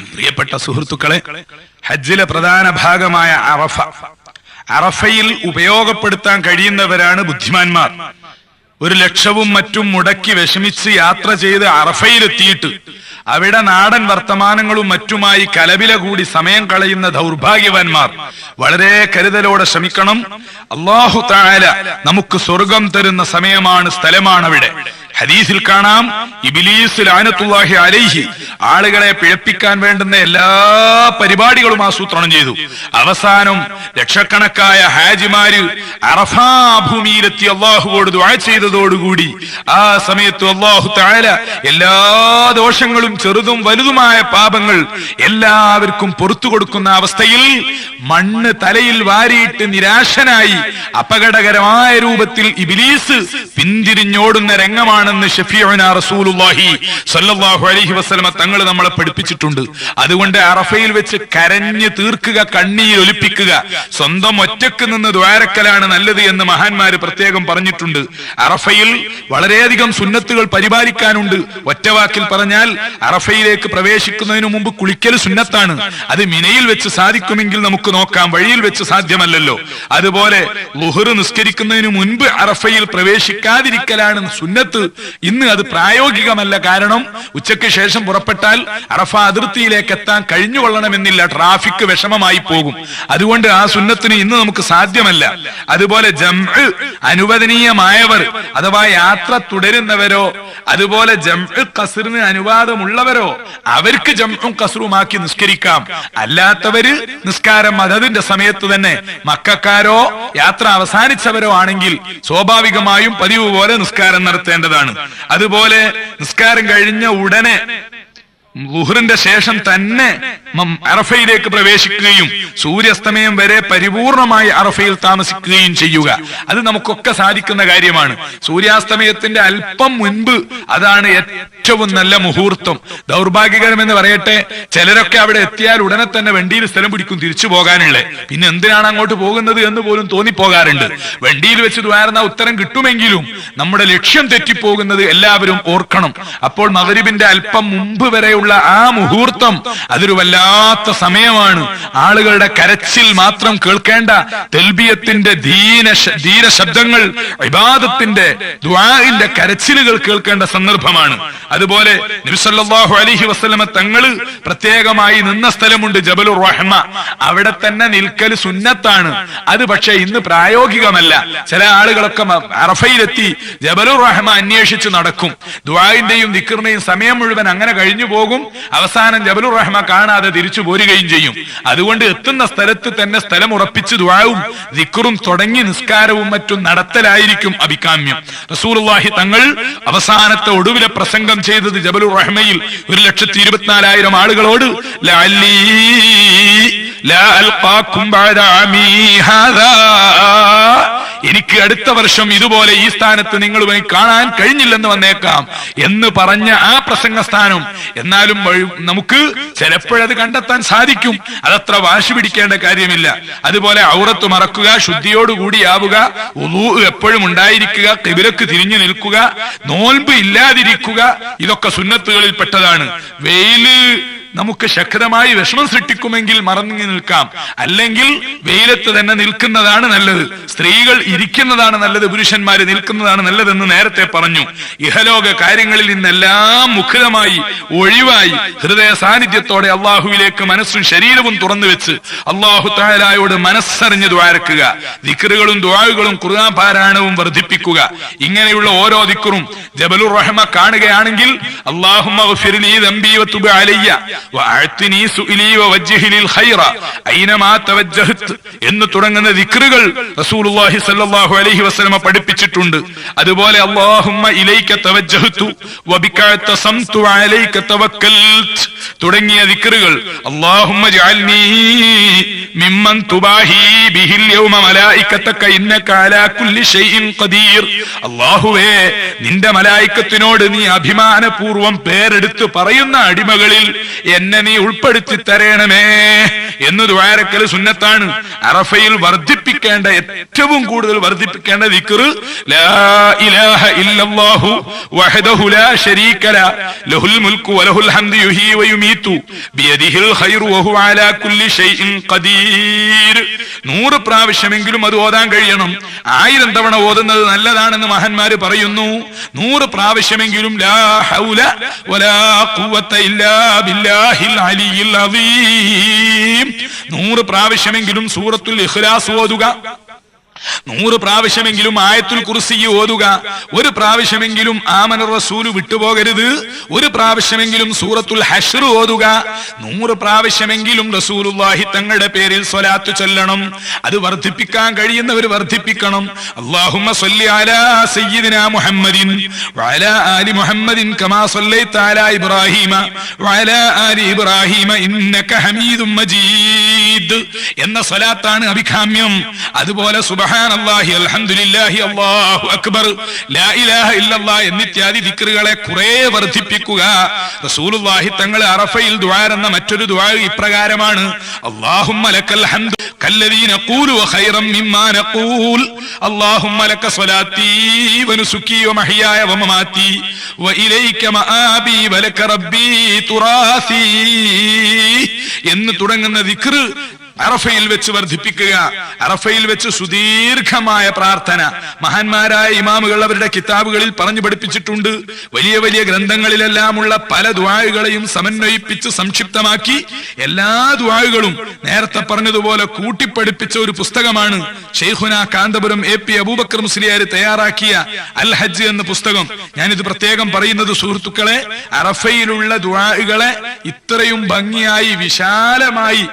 പ്രിയപ്പെട്ട സുഹൃത്തുക്കളെ ഹജ്ജിലെ പ്രധാന ഭാഗമായ അറഫ. അറഫയിൽ ഉപയോഗപ്പെടുത്താൻ കഴിയുന്നവരാണ് ബുദ്ധിമാന്മാർ. ഒരു ലക്ഷവും മറ്റും മുടക്കി വിഷമിച്ച് യാത്ര ചെയ്ത് അറഫയിലെത്തിയിട്ട് അവിടെ നാടൻ വർത്തമാനങ്ങളും മറ്റുമായി കലവില കൂടി സമയം കളയുന്ന ദൗർഭാഗ്യവാന്മാർ. വളരെ കരുതലോടെ ശ്രമിക്കണം. അള്ളാഹു താല നമുക്ക് സ്വർഗം തരുന്ന സമയമാണ് സ്ഥലമാണ് അവിടെ. ഹദീസിൽ കാണാം ഇബിലീസ് ലാനത്തുല്ലാഹി അലൈഹി ആളുകളെ പിഴപ്പിക്കാൻ വേണ്ടുന്ന എല്ലാ പരിപാടികളും ആസൂത്രണം ചെയ്തു. അവസാനം ലക്ഷക്കണക്കായ ഹാജിമാര് അറഫാ ഭൂമിയിലെത്തി അള്ളാഹുവോട് ദ്വാ ചെയ്തതോടുകൂടി ആ സമയത്ത് അള്ളാഹു താല എല്ലാ ദോഷങ്ങളും ചെറുതും വലുതുമായ പാപങ്ങൾ എല്ലാവർക്കും പുറത്തു കൊടുക്കുന്ന അവസ്ഥയിൽ മണ്ണ് തലയിൽ വാരിയിട്ട് നിരാശനായി അപകടകരമായ രൂപത്തിൽ ഇബിലീസ് പിന്തിരിഞ്ഞോടുന്ന രംഗമാണെന്ന് സ്വല്ലല്ലാഹു അലൈഹി വസ്ലമ തങ്ങൾ നമ്മളെ പഠിപ്പിച്ചിട്ടുണ്ട്. അതുകൊണ്ട് അറഫയിൽ വെച്ച് കരഞ്ഞ് തീർക്കുക കണ്ണീർ ഒലിപ്പിക്കുക. സ്വന്തം ഒറ്റയ്ക്ക് നിന്ന് ദ്വാരക്കലാണ് നല്ലത് എന്ന് മഹാന്മാര് പ്രത്യേകം പറഞ്ഞിട്ടുണ്ട്. അറഫയിൽ വളരെയധികം സുന്നത്തുകൾ പരിപാലിക്കാനുണ്ട്. ഒറ്റവാക്കിൽ പറഞ്ഞാൽ അറഫയിലേക്ക് പ്രവേശിക്കുന്നതിന് മുമ്പ് കുളിക്കൽ സുന്നത്താണ്. അത് മിനയിൽ വെച്ച് സാധിക്കുമെങ്കിൽ നമുക്ക് നോക്കാം. വഴിയിൽ വെച്ച് സാധ്യമല്ലല്ലോ. അതുപോലെ ലുഹർ നിസ്കരിക്കുന്നതിന് മുൻപ് അറഫയിൽ പ്രവേശിക്കാതിരിക്കലാണ് സുന്നത്ത്. ഇന്ന് അത് പ്രായോഗികമല്ല. കാരണം ഉച്ചയ്ക്ക് ശേഷം പുറപ്പെട്ടാൽ അറഫ അതിർത്തിയിലേക്ക് എത്താൻ കഴിഞ്ഞുകൊള്ളണമെന്നില്ല. ട്രാഫിക് വിഷമമായി പോകും. അതുകൊണ്ട് ആ സുന്നത്തിന് ഇന്ന് നമുക്ക് സാധ്യമല്ല. അതുപോലെ ജം അനുവദനീയമായവർ അഥവാ യാത്ര തുടരുന്നവരോ അതുപോലെ ജം കസറിന് അനുവാദമുള്ളവരോ അവർക്ക് ജംഉം കസറുമാക്കി നിസ്കരിക്കാം. അല്ലാത്തവര് നിസ്കാരം അതതിന്റെ സമയത്ത് തന്നെ മക്കാരോ യാത്ര അവസാനിച്ചവരോ ആണെങ്കിൽ സ്വാഭാവികമായും പതിവ് പോലെ നിസ്കാരം നടത്തേണ്ടതാണ്. അതുപോലെ നിസ്കാരം കഴിഞ്ഞ ഉടനെ ലുഹറിന്റെ ശേഷം തന്നെ അറഫയിലേക്ക് പ്രവേശിക്കുകയും സൂര്യാസ്തമയം വരെ പരിപൂർണമായി അറഫയിൽ താമസിക്കുകയും ചെയ്യുക. അത് നമുക്കൊക്കെ സാധിക്കുന്ന കാര്യമാണ്. സൂര്യാസ്തമയത്തിന്റെ അല്പം മുൻപ് അതാണ് ഏറ്റവും നല്ല മുഹൂർത്തം. ദൗർഭാഗ്യകരം എന്ന് പറയട്ടെ ചിലരൊക്കെ അവിടെ എത്തിയാൽ ഉടനെ തന്നെ വണ്ടിയിൽ സ്ഥലം പിടിക്കും തിരിച്ചു പോകാനുള്ള. പിന്നെ എന്തിനാണ് അങ്ങോട്ട് പോകുന്നത് എന്ന് പോലും തോന്നിപ്പോകാറുണ്ട്. വണ്ടിയിൽ വെച്ച് ദ്വാരുന്ന ഉത്തരം കിട്ടുമെങ്കിലും നമ്മുടെ ലക്ഷ്യം തെറ്റിപ്പോകുന്നത് എല്ലാവരും ഓർക്കണം. അപ്പോൾ മകരിബിന്റെ അല്പം മുമ്പ് വരെയുള്ള ആ മുഹൂർത്തം അതൊരു വല്ലാത്ത സമയമാണ്. ആളുകളുടെ കരച്ചിൽ മാത്രം കേൾക്കേണ്ട തെൽബിയത്തിന്റെ ശ- ധീര ശബ്ദങ്ങൾ ഇബാദത്തിന്റെ ദ്വാഹിന്റെ കരച്ചിലുകൾ കേൾക്കേണ്ട സന്ദർഭമാണ്. അതുപോലെ നബിസല്ലാഹു അലൈഹി വസ്ലമ തങ്ങൾ പ്രത്യേകമായി നിന്ന സ്ഥലമുണ്ട് ജബലുർ റഹ്മ. അവിടെ തന്നെ നിൽക്കൽ സുന്നത്താണ്. അത് പക്ഷെ ഇന്ന് പ്രായോഗികമല്ല. ചില ആളുകളൊക്കെ അറഫയിലെത്തി ജബലുർ റഹ്മ അന്വേഷിച്ച് നടക്കും. ദ്വായിന്റെയും ദിക്കറിന്റെയും സമയം മുഴുവൻ അങ്ങനെ കഴിഞ്ഞു പോകും അവസാനം ജബലുർ റഹ്മ കാണാതെ തിരിച്ചു പോരുകയും ചെയ്യും. അതുകൊണ്ട് എത്തുന്ന സ്ഥലത്ത് തന്നെ സ്ഥലം ഉറപ്പിച്ച് ദ്വാവും ദിക്കറും തുടങ്ങി നിസ്കാരവും മറ്റും നടത്തലായിരിക്കും അഭികാമ്യം. റസൂലുള്ളാഹി തങ്ങൾ അവസാനത്തെ ഒടുവിലെ പ്രസംഗം ചെയ്തത് ജബലുർ റഹ്മയിൽ ഒരു ലക്ഷത്തി ഇരുപത്തിനാലായിരം ആളുകളോട് ലാ എനിക്ക് അടുത്ത വർഷം ഇതുപോലെ ഈ സ്ഥാനത്ത് നിങ്ങളുമായി കാണാൻ കഴിഞ്ഞില്ലെന്ന് വന്നേക്കാം എന്ന് പറഞ്ഞ ആ പ്രസംഗ സ്ഥാനം. എന്നാലും നമുക്ക് ചിലപ്പോഴത് കണ്ടെത്താൻ സാധിക്കും. അതത്ര വാശി പിടിക്കേണ്ട കാര്യമില്ല. അതുപോലെ ഔറത്ത് മറക്കുക ശുദ്ധിയോടുകൂടിയാവുക ഉളൂ എപ്പോഴും ഉണ്ടായിരിക്കുക കിബിലക്ക് തിരിഞ്ഞു നിൽക്കുക നോൽമ്പ് ഇല്ലാതിരിക്കുക ഇതൊക്കെ സുന്നത്തുകളിൽ പെട്ടതാണ് വെയിൽ നമുക്ക് ശക്തമായി വിഷമം സൃഷ്ടിക്കുമെങ്കിൽ മറന്നു നിൽക്കാം. അല്ലെങ്കിൽ വെയിലത്ത് തന്നെ നിൽക്കുന്നതാണ് നല്ലത്. സ്ത്രീകൾ ഇരിക്കുന്നതാണ് നല്ലത്. പുരുഷന്മാര് നിൽക്കുന്നതാണ് നല്ലതെന്ന് നേരത്തെ പറഞ്ഞു. ഇഹലോക കാര്യങ്ങളിൽ നിന്നെല്ലാം മുഖിതമായി ഒഴിവായി ഹൃദയ സാന്നിധ്യത്തോടെ അള്ളാഹുവിലേക്ക് മനസ്സും ശരീരവും തുറന്നു വെച്ച് അള്ളാഹു താലായോട് മനസ്സറിഞ്ഞ് ദ്വാരക്കുക ദിക്കറുകളും ദ്വാഴുകളും ഖുർആൻ പാരായണവും വർദ്ധിപ്പിക്കുക. ഇങ്ങനെയുള്ള ഓരോ ദിക്കറും ജബലുർ റഹ്മ കാണുകയാണെങ്കിൽ അള്ളാഹുമ്മ എന്ന് തുടങ്ങുന്ന ദിക്റുകൾ റസൂലുള്ളാഹി സല്ലല്ലാഹു അലൈഹി വസല്ലമ പഠിപ്പിച്ചിട്ടുണ്ട്. അതുപോലെ അല്ലാഹുമ്മ ഇലൈക അലൈക തുടങ്ങിയ ദിക്റുകൾ. അല്ലാഹുമ്മ ജഅൽനീ മിമ്മൻ തുബാഹി ബിഹിൽ യൗമ മലായികതക ഇന്നക അലാ കുല്ലി ഷൈഇൻ ഖദീർ. അല്ലാഹുവേ നിന്റെ മലായിക്കത്തിനോട് നീ അഭിമാനപൂർവം പേരെടുത്ത് പറയുന്ന അടിമകളിൽ എന്നെ നീ ഉൾപ്പെടുത്തി തരണമേ എന്ന് ദ്വാരക്കൽ സുന്നത്താണ് അറഫയിൽ വർദ്ധിപ്പിക്കേണ്ട ഏറ്റവും കൂടുതൽ വർദ്ധിപ്പിക്കേണ്ട ദിക്ർ ലാ ഇലാഹ ഇല്ലല്ലാഹു ലാ ലഹുൽ വലഹുൽ ഹംദു ഖൈറു അലാ കുല്ലി ഷൈഇൻ ഖദീർ. നൂറ് പ്രാവശ്യമെങ്കിലും അത് ഓതാൻ കഴിയണം. ആയിരം തവണ ഓതുന്നത് നല്ലതാണെന്ന് മഹാന്മാര് പറയുന്നു. നൂറ് പ്രാവശ്യമെങ്കിലും ലാ ഹൗല വലാ ഖുവത ഇല്ലാ നൂറ് പ്രാവശ്യമെങ്കിലും സൂറത്തുൽ ഇഖ്ലാസ് ഓതുക. നൂറ് പ്രാവശ്യമെങ്കിലും ആയത്തുൽ കുറിസി ഓതുക. ഒരു പ്രാവശ്യമെങ്കിലും ആമന റസൂൽ വിട്ടുപോകരുത്. ഒരു പ്രാവശ്യമെങ്കിലും സൂറത്തുൽ ഹഷർ ഓതുക. നൂറ് പ്രാവശ്യമെങ്കിലും റസൂലുള്ളാഹി തങ്ങളുടെ പേരിൽ സ്വലാത്തു ചൊല്ലണം. അത് വർദ്ധിപ്പിക്കാൻ കഴിയുന്നവർ വർദ്ധിപ്പിക്കണം. അല്ലാഹുമ്മ സ്വല്ലി അലാ സയ്യിദിനാ മുഹമ്മദിൻ വഅലാ ആലി മുഹമ്മദിൻ കമാ സല്ലൈത അലാ ഇബ്രാഹീമ വഅലാ ആലി ഇബ്രാഹീമ ഇന്നക ഹമീദും മജീദ്. എന്ന സ്വലാത്താണ് അഭികാമ്യം. അതുപോലെ സുബ്ഹാനല്ലാഹി അൽഹംദുലില്ലാഹി അല്ലാഹു അക്ബർ ലാ ഇലാഹ ഇല്ലല്ലാഹ് എന്നിത്യാദി ദിക്റുകളെ കുറെ വർദ്ധിപ്പിക്കുക. റസൂലുള്ളാഹി തങ്ങൾ അറഫയിൽ ദുആ എന്ന മറ്റൊരു ദുആ ഇപ്രകാരമാണ് അല്ലാഹുമ്മ ലക്കൽ ഹംദു മിമ്മാ നഖൂൽ അല്ലാഹുമ്മ ലക്ക സ്വലാത്തി മആബി തുറാസി എന്ന് തുടങ്ങുന്ന ദിക്ർ അറഫയിൽ വെച്ച് വർദ്ധിപ്പിക്കുക അറഫയിൽ വെച്ച് സുദീർഘമായ പ്രാർത്ഥന. മഹാന്മാരായ ഇമാമുകൾ അവരുടെ കിതാബുകളിൽ പറഞ്ഞു പഠിപ്പിച്ചിട്ടുണ്ട്. വലിയ വലിയ ഗ്രന്ഥങ്ങളിലെല്ലാമുള്ള പല ദ്വാഴുകളെയും സമന്വയിപ്പിച്ച് സംക്ഷിപ്തമാക്കി എല്ലാ ദ്വാഴുകളും നേരത്തെ പറഞ്ഞതുപോലെ കൂട്ടിപ്പഠിപ്പിച്ച ഒരു പുസ്തകമാണ് ഷെയ്ഖുന കാന്തപുരം എ പി അബൂബക്കർ മുസ്ലിയാർ തയ്യാറാക്കിയ അൽ ഹജ്ജ് എന്ന പുസ്തകം. ഞാനിത് പ്രത്യേകം പറയുന്നത് സുഹൃത്തുക്കളെ അറഫയിലുള്ള ദ്വാഴുകളെ ഇത്രയും ഭംഗിയായി വിശാലമായി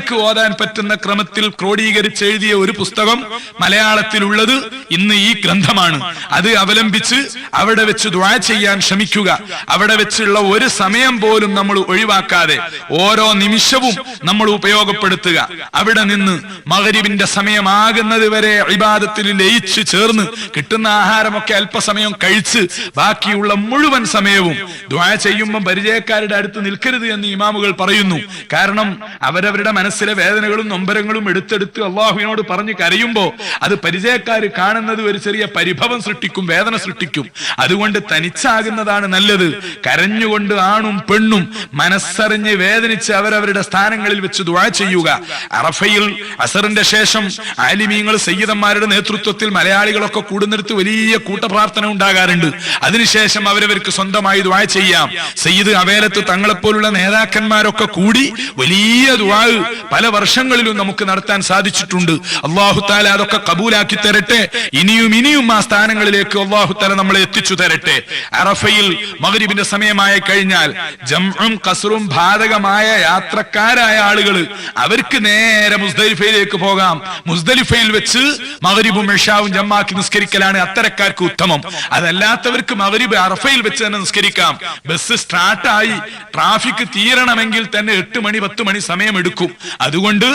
മലയാളികൾക്ക് ഓതാൻ പറ്റുന്ന ക്രമത്തിൽ ക്രോഡീകരിച്ച് എഴുതിയ ഒരു പുസ്തകം മലയാളത്തിലുള്ളത് ഇന്ന് ഈ ഗ്രന്ഥമാണ്. അത് അവലംബിച്ച് അവിടെ വെച്ച് ദ്വാ ചെയ്യാൻ ശ്രമിക്കുക. അവിടെ വെച്ചുള്ള ഒരു സമയം പോലും നമ്മൾ ഒഴിവാക്കാതെ ഓരോ നിമിഷവും നമ്മൾ ഉപയോഗപ്പെടുത്തുക. അവിടെ നിന്ന് മകരിവിന്റെ സമയമാകുന്നത് വരെ ഇബാദത്തിൽ ലയിച്ച് ചേർന്ന് കിട്ടുന്ന ആഹാരമൊക്കെ അല്പസമയം കഴിച്ച് ബാക്കിയുള്ള മുഴുവൻ സമയവും ദ്വാ ചെയ്യുമ്പോൾ പരിചയക്കാരുടെ അടുത്ത് നിൽക്കരുത് എന്ന് ഇമാമുകൾ പറയുന്നു. കാരണം അവരവരുടെ മനസ്സിലെ വേദനകളും നൊമ്പരങ്ങളും എടുത്തെടുത്ത് അള്ളാഹുവിനോട് പറഞ്ഞ് കരയുമ്പോൾ അത് പരിചയക്കാർ കാണുന്നത് ഒരു ചെറിയ പരിഭവം സൃഷ്ടിക്കും വേദന സൃഷ്ടിക്കും. അതുകൊണ്ട് തനിച്ചാകുന്നതാണ് നല്ലത്. കരഞ്ഞുകൊണ്ട് ആണും പെണ്ണും മനസ്സറിഞ്ഞ് വേദനിച്ച് അവരവരുടെ സ്ഥാനങ്ങളിൽ വെച്ച് ദുആ ചെയ്യുക. അറഫയിൽ അസറിന്റെ ശേഷം ആലിമീങ്ങൾ സയ്യിദന്മാരുടെ നേതൃത്വത്തിൽ മലയാളികളൊക്കെ കൂടുന്നിടത്ത് വലിയ കൂട്ടപ്രാർത്ഥന ഉണ്ടാകാറുണ്ട്. അതിനുശേഷം അവരവർക്ക് സ്വന്തമായി ദുആ ചെയ്യാം. സയ്യിദ് അവേലത്ത് തങ്ങളെപ്പോലുള്ള നേതാക്കന്മാരൊക്കെ കൂടി വലിയ ദുആ പല വർഷങ്ങളിലും നമുക്ക് നടത്താൻ സാധിച്ചിട്ടുണ്ട്. അള്ളാഹു താല അതൊക്കെ കബൂലാക്കി തരട്ടെ. ഇനിയും ഇനിയും ആ സ്ഥാനങ്ങളിലേക്ക് അള്ളാഹു താല നമ്മളെ എത്തിച്ചു തരട്ടെ. അറഫയിൽ മഗ്രിബിന്റെ സമയമായി കഴിഞ്ഞാൽ ജംഉം കസറും ബാധകമായ യാത്രക്കാരായ ആളുകൾ അവർക്ക് നേരെ മുസ്ദലിഫയിലേക്ക് പോകാം. മുസ്ദലിഫയിൽ വെച്ച് മഗ്രിബും ഇഷാവും ജമ്മാക്കി നിസ്കരിക്കലാണ് അത്തരക്കാർക്ക് ഉത്തമം. അതല്ലാത്തവർക്ക് മഗ്രിബ് അറഫയിൽ വെച്ച് തന്നെ നിസ്കരിക്കാം. ബസ് സ്റ്റാർട്ടായി ട്രാഫിക് തീരണമെങ്കിൽ തന്നെ എട്ട് മണി പത്ത് മണി സമയം എടുക്കും അതുകൊണ്ട്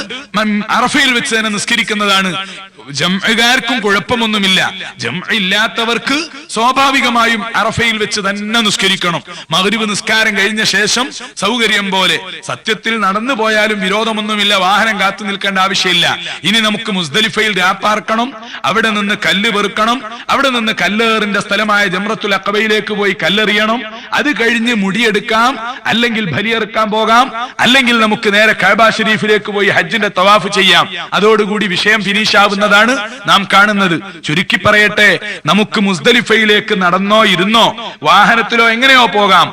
അറഫയിൽ വെച്ച് തന്നെ നിസ്കരിക്കുന്നതാണ്. ജംകാർക്കും കുഴപ്പമൊന്നുമില്ല. ജം ഇല്ലാത്തവർക്ക് സ്വാഭാവികമായും അറഫയിൽ വെച്ച് തന്നെ നിസ്കരിക്കണം. മഗ്രിബ് നിസ്കാരം കഴിഞ്ഞ ശേഷം സൗകര്യം പോലെ. സത്യത്തിൽ നടന്നു പോയാലും വിരോധമൊന്നുമില്ല. വാഹനം കാത്തു നിൽക്കേണ്ട ആവശ്യമില്ല. ഇനി നമുക്ക് മുസ്ദലിഫയിൽ രാപ്പാർക്കണം അവിടെ നിന്ന് കല്ല് പെറുക്കണം അവിടെ നിന്ന് കല്ലേറിന്റെ സ്ഥലമായ ജമ്രത്തുൽ അക്കബയിലേക്ക് പോയി കല്ലെറിയണം. അത് കഴിഞ്ഞ് മുടിയെടുക്കാം. അല്ലെങ്കിൽ ബലിയെറുക്കാൻ പോകാം. അല്ലെങ്കിൽ നമുക്ക് നേരെ കഅബ ഷരീഫിലേക്ക് പോയി ഹജ്ജിന്റെ തവാഫ് ചെയ്യാം. അതോടുകൂടി വിഷയം ഫിനിഷ് ആവുന്നതാണ് നാം കാണുന്നത്. ചുരുക്കി പറയട്ടെ നമുക്ക് മുസ്ദലിഫയിലേക്ക് നടന്നോ ഇരുന്നോ വാഹനത്തിലോ എങ്ങനെയോ പോകാം.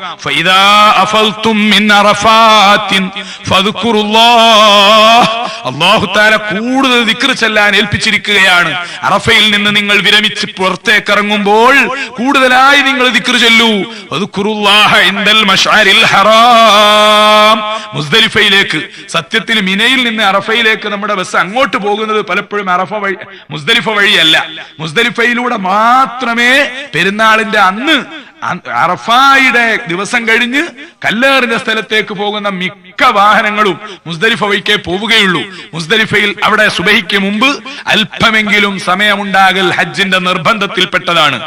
തആല കൂടുതൽ ദിക്ർ ചെല്ലാൻ ഏൽപ്പിച്ചിരിക്കുകയാണ്. അറഫയിൽ നിന്ന് നിങ്ങൾ വിരമിച്ച് പുറത്തേക്ക് ഇറങ്ങുമ്പോൾ കൂടുതലായി നിങ്ങൾ ദിക്ർ ചൊല്ലൂ. മുസ്ദലിഫയിലേക്ക് സത്യത്തിൽ മിനയിൽ നിന്ന് അറഫയിലേക്ക് നമ്മുടെ ബസ് അങ്ങോട്ട് പോകുന്നത് പലപ്പോഴും അറഫ വഴി മുസ്ദലിഫ വഴിയല്ല. മുസ്ദലിഫയിലൂടെ മാത്രമേ പെരുന്നാളിന്റെ അന്ന് അറഫായുടെ ദിവസം കഴിഞ്ഞ് കല്ലേറിന്റെ സ്ഥലത്തേക്ക് പോകുന്ന മിക്ക മിക്ക വാഹനങ്ങളും മുസ്ദലിഫ വഴിക്കേ പോവുകയുള്ളൂ. മുസ്ദലിഫയിൽ അവിടെ സുബഹിക്ക് മുമ്പ് അല്പമെങ്കിലും സമയമുണ്ടാകൽ ഹജ്ജിന്റെ നിർബന്ധത്തിൽപ്പെട്ടതാണ്.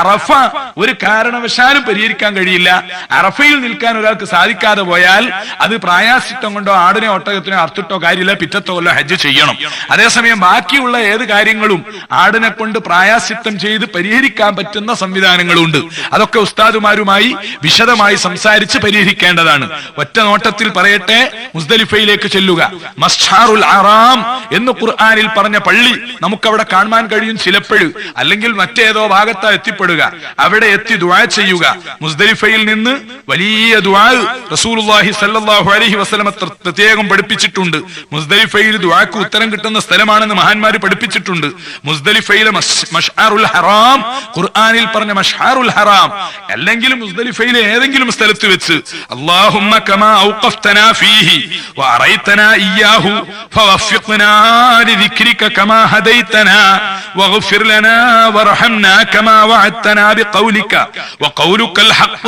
അറഫ ഒരു കാരണവശാലും പരിഹരിക്കാൻ കഴിയില്ല. അറഫയിൽ നിൽക്കാൻ ഒരാൾക്ക് സാധിക്കാതെ പോയാൽ അത് പ്രായാസിത്വം കൊണ്ടോ ആടിനെ ഒട്ടകത്തിനോ അർത്തിട്ടോ കാര്യമില്ല പിറ്റത്തോ അല്ല ഹജ്ജ് ചെയ്യണം. അതേസമയം ബാക്കിയുള്ള ഏത് കാര്യങ്ങളും ആടിനെ കൊണ്ട് പ്രായാസിത്വം ചെയ്ത് പരിഹരിക്കാൻ പറ്റുന്ന സംവിധാനങ്ങളുണ്ട്. അതൊക്കെ ഉസ്താദുമാരുമായി വിശദമായി സംസാരിച്ച് പരിഹരിക്കേണ്ടതാണ്. ഒറ്റ നോട്ടത്തിൽ പറയട്ടെ മുസ്ദലിഫയിലേക്ക് ചെല്ലുക. മസ്ഹാറുൽ അറാം എന്ന് ഖുർആാനിൽ പറഞ്ഞ പള്ളി നമുക്കവിടെ കാണാൻ കഴിയും ചിലപ്പോഴും. അല്ലെങ്കിൽ മറ്റേതോ ഭാഗത്താ എത്തിപ്പെടുക. അവിടെ എത്തി ദുആ ചെയ്യുക. മുസ്ദലിഫയിൽ നിന്ന് വലിയ ദുആ റസൂലുള്ളാഹി സല്ലല്ലാഹു അലൈഹി വസല്ലമ പ്രത്യേകം പഠിപ്പിച്ചിട്ടുണ്ട്. മുസ്ദലിഫയിൽ ദുആക്ക് ഉത്തരം കിട്ടുന്ന സ്ഥലമാണെന്ന് മഹാന്മാർ പഠിപ്പിച്ചിട്ടുണ്ട്. മുസ്ദലിഫയിലെ മഷാറുൽ ഹറാം ഖുർആനിൽ പറഞ്ഞ മഷ്ആറുൽ ഹറാം അല്ലെങ്കിൽ മുസ്ദലിഫയിലെ ഏതെങ്കിലും സ്ഥലത്ത് വെച്ച് അല്ലാഹുമ്മ കമാ ഔഖഫ്തനാ ഫീഹി വഅറൈതനാ ഇയ്യാഹു ഫവഫിഖ്നാ لذكرك كما هديتنا واغفر لنا وارحمنا كما وعدتنا بقولك وقولك الحق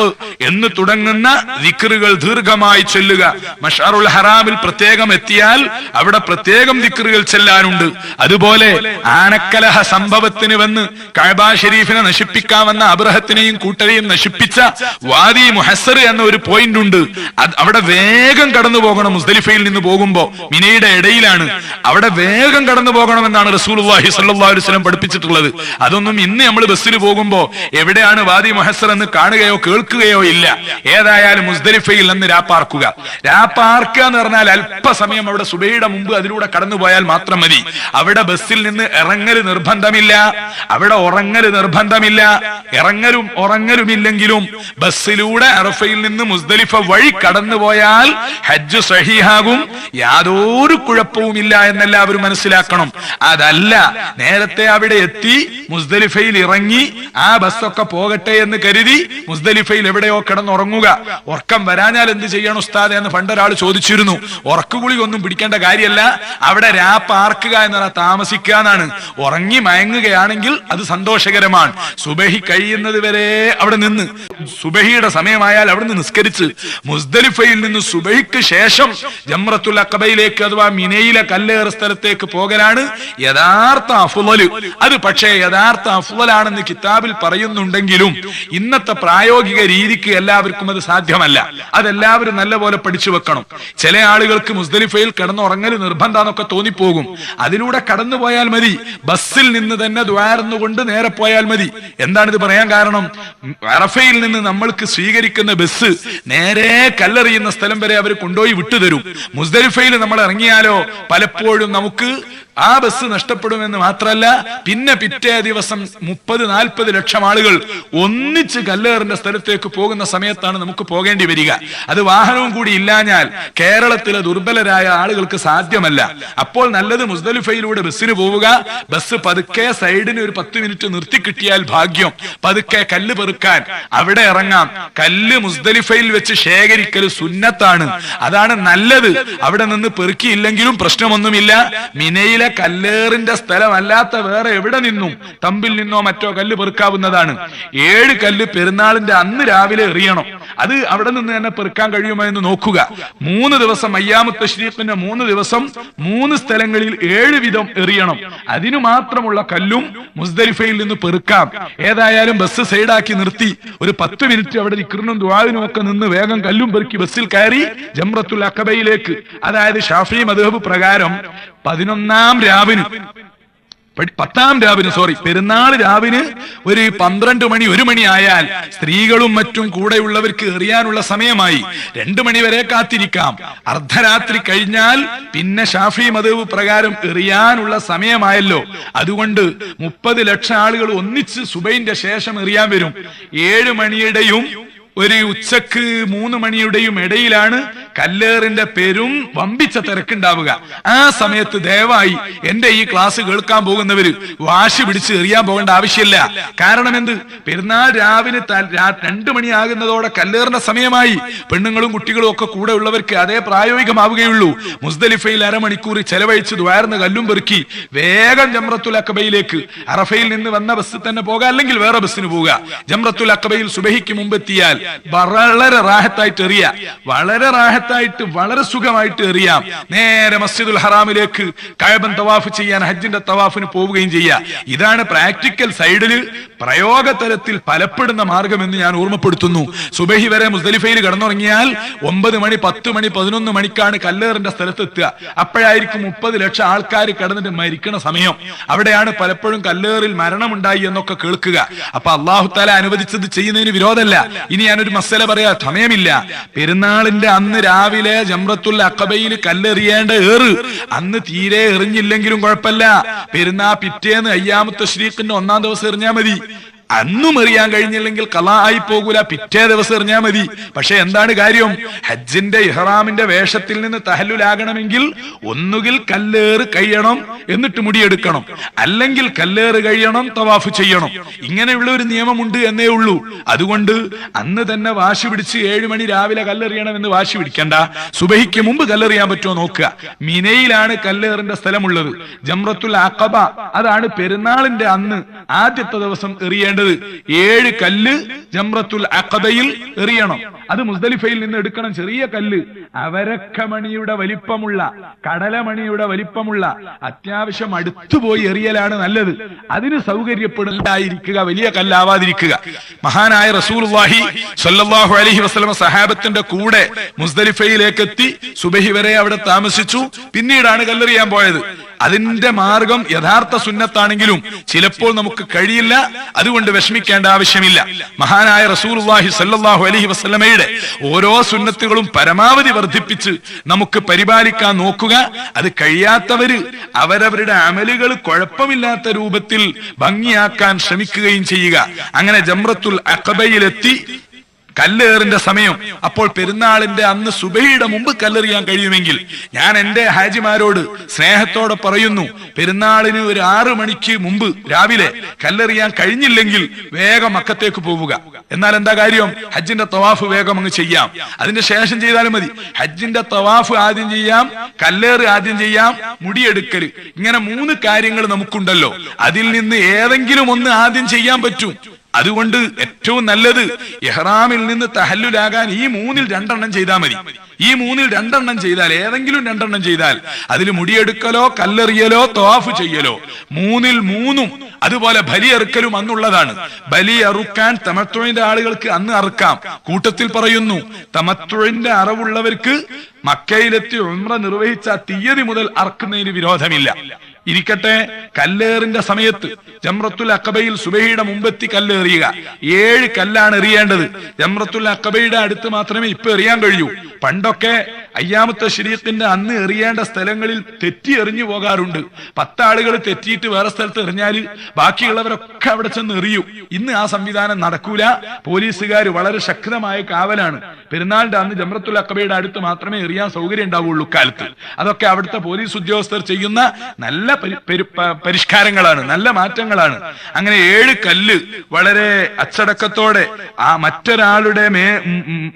എന്ന് തുടങ്ങുന്ന ദിക്റുകൾ ദീർഘമായി ചൊല്ലുക മഷാറുൽ ഹറാമിൽ പ്രത്യേകം എത്തിയാൽ അവിടെ പ്രത്യേകം ദിക്റുകൾ ചെല്ലാനുണ്ട് അതുപോലെ ആനക്കലഹ സംഭവത്തിന് വന്ന് കഅബ ഷരീഫിനെ നശിപ്പിക്കാമെന്ന അബ്രഹത്തിനെയും കൂട്ടരെയും നശിപ്പിച്ച വാദി മുഹസർ എന്ന ഒരു പോയിന്റ് ഉണ്ട് അത് അവിടെ വേഗം കടന്നു പോകണം മുസ്ദലിഫയിൽ നിന്ന് പോകുമ്പോ മിനയുടെ ഇടയിലാണ്. അവിടെ വേഗം കടന്നു പോകണമെന്നാണ് സ്വല്ലല്ലാഹു അലൈഹി വസല്ലം പഠിപ്പിച്ചിട്ടുള്ളത്. അതൊന്നും ഇന്ന് നമ്മൾ ബസ്സിൽ പോകുമ്പോ എവിടെയാണ് വാദി മഹസർ എന്ന് കാണുകയോ കേൾക്കുകയോ ഇല്ല. ഏതായാലും മുസ്ദലിഫയിൽ നിന്ന് രാപ്പാർക്കുക രാപ്പാർക്കുക എന്ന് പറഞ്ഞാൽ അല്പസമയം അവിടെ സുബൈയുടെ മുമ്പ് അതിലൂടെ കടന്നു പോയാൽ മാത്രം മതി. അവിടെ ബസ്സിൽ നിന്ന് ഇറങ്ങൽ നിർബന്ധമില്ല. അവിടെ ഉറങ്ങൽ നിർബന്ധമില്ല. ഇറങ്ങലും ഉറങ്ങലും ഇല്ലെങ്കിലും ബസ്സിലൂടെ അറഫയിൽ നിന്ന് മുസ്ദലിഫ വഴി കടന്നുപോയാൽ ഹജ്ജ് സഹിഹാകും. യാതൊരു കുഴപ്പവുമില്ല എന്നെല്ലാവരും മനസ്സിലാക്കണം. അതല്ല നേരത്തെ അവിടെ എത്തി മുസ്ദലിഫയിൽ ഇറങ്ങി ആ ബസ്സൊക്കെ പോകട്ടെ എന്ന് കരുതി മുസ്ദലിഫയിൽ എവിടെയോ കിടന്നുറങ്ങുക. ഉറക്കം വരാഞ്ഞാൽ എന്ത് ചെയ്യണം ഉസ്താദ് എന്ന് പണ്ടൊരാൾ ചോദിച്ചിരുന്നു. ഉറക്കുകുളി ഒന്നും പിടിക്കേണ്ട കാര്യമല്ല അവിടെ രാപ്പാർക്കുക എന്ന് പറഞ്ഞാൽ താമസിക്കുക എന്നാണ്. ഉറങ്ങി മയങ്ങുകയാണെങ്കിൽ അത് സന്തോഷകരമാണ്. സുബഹി കഴിയുന്നത് വരെ അവിടെ നിന്ന്. സുബഹിയുടെ സമയമായാൽ അവിടെ നിന്ന് നിസ്കരിച്ച് മുസ്ദലിഫയിൽ നിന്ന് സുബഹിക്ക് ശേഷം ജമ്രത്തുൽ അക്കബയിലേക്ക് അഥവാ മിനയിലെ കല്ലേറ് സ്ഥലത്തേക്ക് പോകലാണ്. യഥാർത്ഥ അഫുലല് അത് പക്ഷേ യഥാർത്ഥ അഫുലാണെന്ന് കിതാബിൽ പറയുന്നുണ്ടെങ്കിലും ഇന്നത്തെ പ്രായോഗിക രീതിക്ക് എല്ലാവർക്കും അത് സാധ്യമല്ല. അതെല്ലാവരും നല്ലപോലെ പഠിച്ചു വെക്കണം. ചില ആളുകൾക്ക് മുസ്ദലിഫയിൽ കിടന്നുറങ്ങൽ നിർബന്ധാന്നൊക്കെ തോന്നിപ്പോകും. അതിലൂടെ കടന്നു പോയാൽ മതി. ബസ്സിൽ നിന്ന് തന്നെ ദ്വാരന്നുകൊണ്ട് നേരെ പോയാൽ മതി. എന്താണ് ഇത് പറയാൻ കാരണം? അറഫയിൽ നിന്ന് നമ്മൾക്ക് സ്വീകരിക്കുന്ന ബസ് നേരെ കല്ലെറിയുന്ന സ്ഥലം വരെ അവർ കൊണ്ടുപോയി വിട്ടുതരും. മുസ്ദലിഫയിൽ നമ്മൾ ഇറങ്ങിയാലോ? പലപ്പോഴും നമുക്ക് ആ ബസ് നഷ്ടപ്പെടുമെന്ന് മാത്രമല്ല പിന്നെ പിറ്റേ ദിവസം മുപ്പത് നാൽപ്പത് ലക്ഷം ആളുകൾ ഒന്നിച്ച് കല്ലേറിന്റെ സ്ഥലത്തേക്ക് പോകുന്ന സമയത്താണ് നമുക്ക് പോകേണ്ടി വരിക. അത് വാഹനവും കൂടി ഇല്ലാഞ്ഞാൽ കേരളത്തിലെ ദുർബലരായ ആളുകൾക്ക് സാധ്യമല്ല. അപ്പോൾ നല്ലത് മുസ്ദലിഫയിലൂടെ ബസ്സിന് പോവുക. ബസ് പതുക്കെ സൈഡിന് ഒരു പത്ത് മിനിറ്റ് നിർത്തി കിട്ടിയാൽ ഭാഗ്യം. പതുക്കെ കല്ല് പെറുക്കാൻ അവിടെ ഇറങ്ങാം. കല്ല് മുസ്ദലിഫയിൽ വെച്ച് ശേഖരിക്കൽ സുന്നത്താണ്. അതാണ് നല്ലത്. അവിടെ നിന്ന് പെറുക്കിയില്ലെങ്കിലും പ്രശ്നമൊന്നുമില്ല. മിനയിലെ കല്ലേറിന്റെ സ്ഥലമല്ലാത്ത വേറെ എവിടെ നിന്നും തമ്പിൽ നിന്നോ മറ്റോ കല്ല് പെറുക്കാവുന്നതാണ്? ഏഴ് കല്ല് പെരുന്നാളിന്റെ അന്ന് രാവിലെ എറിയണം. അത് അവിടെ നിന്ന് തന്നെ പെറുക്കാൻ കഴിയുമോ എന്ന് നോക്കുക. മൂന്ന് ദിവസം അയ്യാമു തഷ്രീഖിന്റെ മൂന്ന് ദിവസം മൂന്ന് സ്ഥലങ്ങളിൽ ഏഴ് വിധം എറിയണം. അതിനു മാത്രമുള്ള കല്ലും മുസ്ദലിഫയിൽ നിന്ന് പെറുക്കാം. ഏതായാലും ബസ് സൈഡാക്കി നിർത്തി. ഒരു പത്ത് മിനിറ്റ് അവിടെ നിക്കറിനും ദുവാവിനും ഒക്കെ നിന്ന് വേഗം കല്ലും പെറുക്കി ബസ്സിൽ കയറി ജംറത്തുൽ അക്കബയിലേക്ക് അതായത് ഷാഫി മധുഹബ് പ്രകാരം പതിനൊന്നാം രാവിന്. പത്താം രാവിന് സോറി പെരുന്നാൾ രാവിന് ഒരു പന്ത്രണ്ട് മണി ഒരു മണി ആയാൽ സ്ത്രീകളും മറ്റും കൂടെയുള്ളവർക്ക് എറിയാനുള്ള സമയമായി. രണ്ടു മണി വരെ കാത്തിരിക്കാം. അർദ്ധരാത്രി കഴിഞ്ഞാൽ പിന്നെ ഷാഫി മതവ് പ്രകാരം എറിയാനുള്ള സമയമായല്ലോ. അതുകൊണ്ട് മുപ്പത് ലക്ഷം ആളുകൾ ഒന്നിച്ച് സുബൈന്റെ ശേഷം എറിയാൻ വരും. ഏഴ് മണിയുടെയും ഒരു ഉച്ചയ്ക്ക് മൂന്ന് മണിയുടെയും ഇടയിലാണ് കല്ലേറിന്റെ പേരും വമ്പിച്ച തിരക്കുണ്ടാവുക. ആ സമയത്ത് ദയവായി എന്റെ ഈ ക്ലാസ് കേൾക്കാൻ പോകുന്നവര് വാശി പിടിച്ച് എറിയാൻ പോകേണ്ട ആവശ്യമില്ല. കാരണം എന്ത്? പെരുന്നാൾ രാവിലെ രണ്ടു മണിയാകുന്നതോടെ കല്ലേറിന്റെ സമയമായി. പെണ്ണുങ്ങളും കുട്ടികളും ഒക്കെ കൂടെ ഉള്ളവർക്ക് അതേ പ്രായോഗികമാവുകയുള്ളൂ. മുസ്ദലിഫയിൽ അരമണിക്കൂർ ചെലവഴിച്ച് ദ്വാരന്ന് കല്ലും പെറുക്കി വേഗം ജമ്രത്തുൽ അക്കബയിലേക്ക് അറഫയിൽ നിന്ന് വന്ന ബസ്സിൽ തന്നെ പോകാം അല്ലെങ്കിൽ വേറെ ബസ്സിന് പോവുക ജമ്രത്തുൽ അക്കബയിൽ സുബഹിക്ക് മുമ്പ് എത്തിയാൽ വളരെ റാഹത്തായിട്ട് എറിയ വളരെ റാഹത്തായിട്ട് റാഹത്തായിട്ട് വളരെ സുഖമായിട്ട് എറിയാം. നേരെ മസ്ജിദുൽ ഹറാമിലേക്ക് കഴബൻ തവാഫ് ചെയ്യാൻ ഹജ്ജിന്റെ തവാഫിന് പോവുകയും ചെയ്യാം. ഇതാണ് പ്രാക്ടിക്കൽ സൈഡിൽ പ്രയോഗതലത്തിൽ ഫലപ്പെടുന്ന മാർഗം എന്ന് ഞാൻ ഓർമ്മപ്പെടുത്തുന്നു. സുബഹി വരെ മുസ്ദലിഫയിൽ കടന്നുറങ്ങിയാൽ ഒമ്പത് മണി പത്ത് മണി പതിനൊന്ന് മണിക്കാണ് കല്ലേറിന്റെ സ്ഥലത്ത് എത്തുക അപ്പോഴായിരിക്കും മുപ്പത് ലക്ഷം ആൾക്കാർ കടന്നിട്ട് മരിക്കുന്ന സമയം. അവിടെയാണ് പലപ്പോഴും കല്ലേറിൽ മരണമുണ്ടായി എന്നൊക്കെ കേൾക്കുക. അപ്പൊ അള്ളാഹു താല അനുവദിച്ചത് ചെയ്യുന്നതിന് വിരോധമല്ല. ഇനി ഞാനൊരു മസല പറയാ. സമയമില്ല. പെരുന്നാളിന്റെ അന്ന് രാവിലെ ജംറത്തുൽ അക്കബയിൽ കല്ലെറിയേണ്ട ഏറ്. അന്ന് തീരെ എറിഞ്ഞില്ലെങ്കിലും കുഴപ്പമില്ല. പെരുന്നാ പിറ്റേന്ന് അയ്യാമത്തെ ശ്രീഖിന്റെ ഒന്നാം ദിവസം എറിഞ്ഞാ മതി. അന്നും എറിയാൻ കഴിഞ്ഞില്ലെങ്കിൽ കലാ ആയി പോകൂല പിറ്റേ ദിവസം എറിഞ്ഞാ മതി. പക്ഷെ എന്താണ് കാര്യം? ഹജ്ജിന്റെ ഇഹ്റാമിന്റെ വേഷത്തിൽ നിന്ന് തഹലുലാകണമെങ്കിൽ ഒന്നുകിൽ കല്ലേറ് കഴിയണം എന്നിട്ട് മുടിയെടുക്കണം. അല്ലെങ്കിൽ കല്ലേറ് കഴിയണം തവാഫ് ചെയ്യണം. ഇങ്ങനെയുള്ള ഒരു നിയമമുണ്ട് എന്നേ ഉള്ളൂ. അതുകൊണ്ട് അന്ന് തന്നെ വാശി പിടിച്ച് ഏഴ് മണി രാവിലെ കല്ലെറിയണം എന്ന് വാശി പിടിക്കണ്ട. സുബഹിക്ക് മുമ്പ് കല്ലെറിയാൻ പറ്റുമോ നോക്കുക. മിനയിലാണ് കല്ലേറിന്റെ സ്ഥലമുള്ളത്. ജംറത്തുൽ അഖബ അതാണ് പെരുന്നാളിന്റെ അന്ന് ആദ്യത്തെ ദിവസം എറിയേണ്ടത്. ഏഴ് കല്ല് ജംറത്തുൽ അഖബയിൽ എറിയണം. അത് മുസ്ദലിഫയിൽ നിന്ന് എടുക്കണം. ചെറിയ കല്ല്. അവരക്കമണിയുടെ വലിപ്പമുള്ള കടലമണിയുടെ വലിപ്പമുള്ള അത്യാവശ്യം അടുത്തുപോയി എറിയലാണ് നല്ലത്. അതിന് സൗകര്യപ്പെടലായിരിക്കുക വലിയ കല്ലാവാതിരിക്കുക. മഹാനായ റസൂൽവാഹി സല്ലാഹു അലഹി വസ്ലമ സഹാബത്തിന്റെ കൂടെ മുസ്ദലിഫയിലേക്ക് എത്തി സുബഹി വരെ അവിടെ താമസിച്ചു. പിന്നീടാണ് കല്ലെറിയാൻ പോയത്. അതിന്റെ മാർഗം യഥാർത്ഥ സുന്നത്താണെങ്കിലും ചിലപ്പോൾ നമുക്ക് കഴിയില്ല അതുകൊണ്ട് വിഷമിക്കേണ്ട ആവശ്യമില്ല. മഹാനായ റസൂലുള്ളാഹി സല്ലാഹു അലഹി വസ്ലമയുടെ ഓരോ സുന്നത്തുകളും പരമാവധി വർദ്ധിപ്പിച്ച് നമുക്ക് പരിപാലിക്കാൻ നോക്കുക. അത് കഴിയാത്തവര് അവരവരുടെ അമലുകൾ കുഴപ്പമില്ലാത്ത രൂപത്തിൽ ഭംഗിയാക്കാൻ ശ്രമിക്കുകയും ചെയ്യുക. അങ്ങനെ ജമ്രത്തുൽ അഖബയിലെത്തി. കല്ലേറിന്റെ സമയം. അപ്പോൾ പെരുന്നാളിന്റെ അന്ന് സുബഹിയുടെ മുമ്പ് കല്ലെറിയാൻ കഴിയുമെങ്കിൽ ഞാൻ എന്റെ ഹാജിമാരോട് സ്നേഹത്തോടെ പറയുന്നു പെരുന്നാളിന് ഒരു ആറു മണിക്ക് മുമ്പ് രാവിലെ കല്ലെറിയാൻ കഴിഞ്ഞില്ലെങ്കിൽ വേഗം മക്കത്തേക്ക് പോവുക. എന്നാൽ എന്താ കാര്യം? ഹജ്ജിന്റെ തവാഫ് വേഗം അങ്ങ് ചെയ്യാം. അതിന്റെ ശേഷം ചെയ്താലും മതി. ഹജ്ജിന്റെ തവാഫ് ആദ്യം ചെയ്യാം കല്ലേറ് ആദ്യം ചെയ്യാം മുടിയെടുക്കൽ. ഇങ്ങനെ മൂന്ന് കാര്യങ്ങൾ നമുക്കുണ്ടല്ലോ. അതിൽ നിന്ന് ഏതെങ്കിലും ഒന്ന് ആദ്യം ചെയ്യാൻ പറ്റും. അതുകൊണ്ട് ഏറ്റവും നല്ലത് എഹ്റാമിൽ നിന്ന് തഹല്ലുലാകാൻ ഈ മൂന്നിൽ രണ്ടെണ്ണം ചെയ്താൽ മതി. ഈ മൂന്നിൽ രണ്ടെണ്ണം ചെയ്താൽ ഏതെങ്കിലും രണ്ടെണ്ണം ചെയ്താൽ അതിൽ മുടിയെടുക്കലോ കല്ലെറിയലോ തോഫ് ചെയ്യലോ. മൂന്നിൽ മൂന്നും അതുപോലെ ബലി അറുക്കലും അന്നുള്ളതാണ്. ബലി അറുക്കാൻ തമത്തൊഴിന്റെ ആളുകൾക്ക് അന്ന് അറുക്കാം. കൂട്ടത്തിൽ പറയുന്നു തമത്തൊഴിന്റെ അറിവുള്ളവർക്ക് മക്കയിലെത്തി ഉമ്ര നിർവഹിച്ച തീയതി മുതൽ അറക്കുന്നതിന് വിരോധമില്ല. ഇരിക്കട്ടെ കല്ലേറിന്റെ സമയത്ത് ജമ്രത്തുൽ അക്കബയിൽ സുബഹിയുടെ മുമ്പെത്തി കല്ലേറിയുക. ഏഴ് കല്ലാണ് എറിയേണ്ടത്. ജമ്രത്തുൽ അക്കബയുടെ അടുത്ത് മാത്രമേ ഇപ്പൊ എറിയാൻ കഴിയൂ. പണ്ടൊക്കെ അയ്യാമത്തെ ശരീരത്തിന്റെ അന്ന് എറിയേണ്ട സ്ഥലങ്ങളിൽ തെറ്റി എറിഞ്ഞു പോകാറുണ്ട്. പത്താളുകൾ തെറ്റിയിട്ട് വേറെ സ്ഥലത്ത് എറിഞ്ഞാൽ ബാക്കിയുള്ളവരൊക്കെ അവിടെ ചെന്ന് എറിയും. ഇന്ന് ആ സംവിധാനം നടക്കൂല. പോലീസുകാർ വളരെ ശക്തമായ കാവലാണ്. പെരുന്നാളിന്റെ അന്ന് ജമ്രത്തുൽ അക്കബയുടെ അടുത്ത് മാത്രമേ എറിയാൻ സൗകര്യം ഉണ്ടാവുള്ളൂ കാലത്ത്. അതൊക്കെ അവിടുത്തെ പോലീസ് ഉദ്യോഗസ്ഥർ ചെയ്യുന്ന നല്ല പരിഷ്കാരങ്ങളാണ് നല്ല മാറ്റങ്ങളാണ്. അങ്ങനെ ഏഴ് കല്ല് വളരെ അച്ചടക്കത്തോടെ ആ മറ്റൊരാളുടെ മേ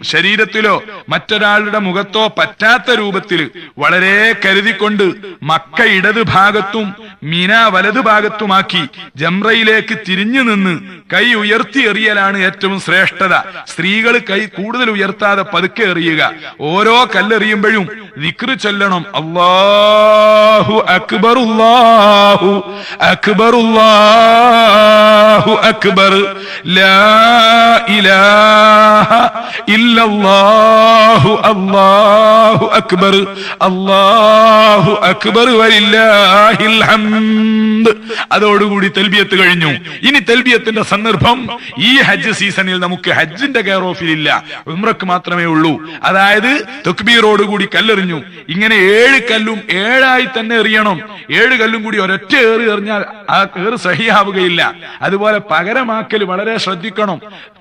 ശരീരത്തിലോ മറ്റൊരാളുടെ മുഖത്തോ പറ്റാത്ത രൂപത്തിൽ വളരെ കരുതിക്കൊണ്ട് മക്ക ഇടത് ഭാഗത്തും മീന വലതു ഭാഗത്തുമാക്കി ജംറയിലേക്ക് തിരിഞ്ഞു നിന്ന് കൈ ഉയർത്തി എറിയലാണ് ഏറ്റവും ശ്രേഷ്ഠത. സ്ത്രീകൾ കൈ കൂടുതൽ ഉയർത്താതെ പതുക്കെ എറിയുക. ഓരോ കല്ലെറിയുമ്പോഴും നിക്രു ചൊല്ലണം. അള്ളാഹു അക്ബർ അല്ലാഹു അക്ബർ അല്ലാഹു അക്ബർ. ലാ ഇലാഹ ഇല്ലല്ലാഹു അല്ലാഹു അക്ബർ. അല്ലാഹു അക്ബർ വലില്ലാഹിൽ ഹംദ്. അതോടുകൂടി തെൽബിയത്ത് കഴിഞ്ഞു. ഇനി തെൽബിയത്തിന്റെ സന്ദർഭം ഈ ഹജ്ജ് സീസണിൽ നമുക്ക് ഹജ്ജിന്റെ കെയർ ഇല്ല ഉംറക്ക് മാത്രമേ ഉള്ളൂ. അതായത് തക്ബീറോടുകൂടി കല്ലെറിഞ്ഞു. ഇങ്ങനെ ഏഴ് കല്ലും ഏഴായി തന്നെ എറിയണം. ഏഴ് കല്ലും കൂടി ഒരൊറ്റ ഏറ് എറിഞ്ഞാൽ ആ ഏറ് സഹിയാവുകയില്ല. അതുപോലെ പകരമാക്കൽ വളരെ ശ്രദ്ധിക്കണം.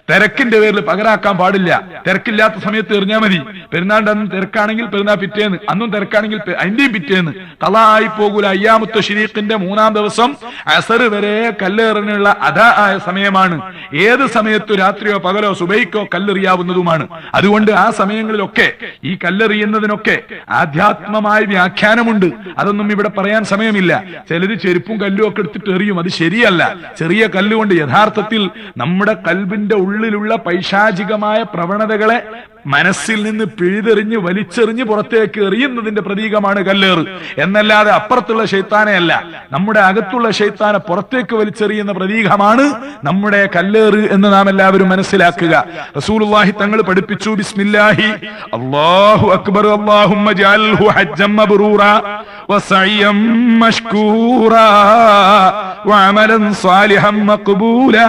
തിരക്കിന്റെ പേരിൽ പകരാക്കാൻ പാടില്ല. തിരക്കില്ലാത്ത സമയത്ത് എറിഞ്ഞാൽ മതി. പെരുന്നാളിന്റെ അന്ന് തിരക്കാണെങ്കിൽ പെരുന്നാൾ പിറ്റേന്ന് അന്നും തിരക്കാണെങ്കിൽ അതിന്റെയും പിറ്റേന്ന്. കളായി പോകൂല അയ്യാമത്ത് ഷരീഖിന്റെ മൂന്നാം ദിവസം അസർ വരെ കല്ലെറിനുള്ള അതാ ആയ സമയമാണ്. ഏത് സമയത്തു രാത്രിയോ പകലോ സുബൈക്കോ കല്ലെറിയാവുന്നതുമാണ്. അതുകൊണ്ട് ആ സമയങ്ങളിലൊക്കെ ഈ കല്ലെറിയുന്നതിനൊക്കെ ആധ്യാത്മമായ വ്യാഖ്യാനമുണ്ട്. അതൊന്നും ഇവിടെ പറയാൻ സമയമില്ല. ചിലര് ചെരുപ്പും കല്ലും ഒക്കെ എടുത്തിട്ട് എറിയും. അത് ശരിയല്ല. ചെറിയ കല്ലുകൊണ്ട് യഥാർത്ഥത്തിൽ നമ്മുടെ കൽബിന്റെ ഉള്ളിലുള്ള പൈശാചികമായ പ്രവണതകളെ മനസ്സിൽ നിന്ന് പിഴുതെറിഞ്ഞ് വലിച്ചെറിഞ്ഞ് പുറത്തേക്ക് എറിയുന്നതിന്റെ പ്രതീകമാണ് കല്ലേറ്. എന്നല്ലാതെ അപ്പുറത്തുള്ള ഷെയ്ത്താനെ അല്ല. നമ്മുടെ അകത്തുള്ള ശൈത്താനെ പുറത്തേക്ക് വലിച്ചെറിയുന്ന പ്രതീകമാണ് നമ്മുടെ കല്ലേറ് എന്ന് നാം എല്ലാവരും മനസ്സിലാക്കുക. റസൂലുള്ളാഹി തങ്ങൾ പഠിപ്പിച്ചു. ബിസ്മില്ലാഹി. അള്ളാഹു അക്ബർ. മബ്റൂറ. വസഅയം مشكورا وعملا صالحا مقبولا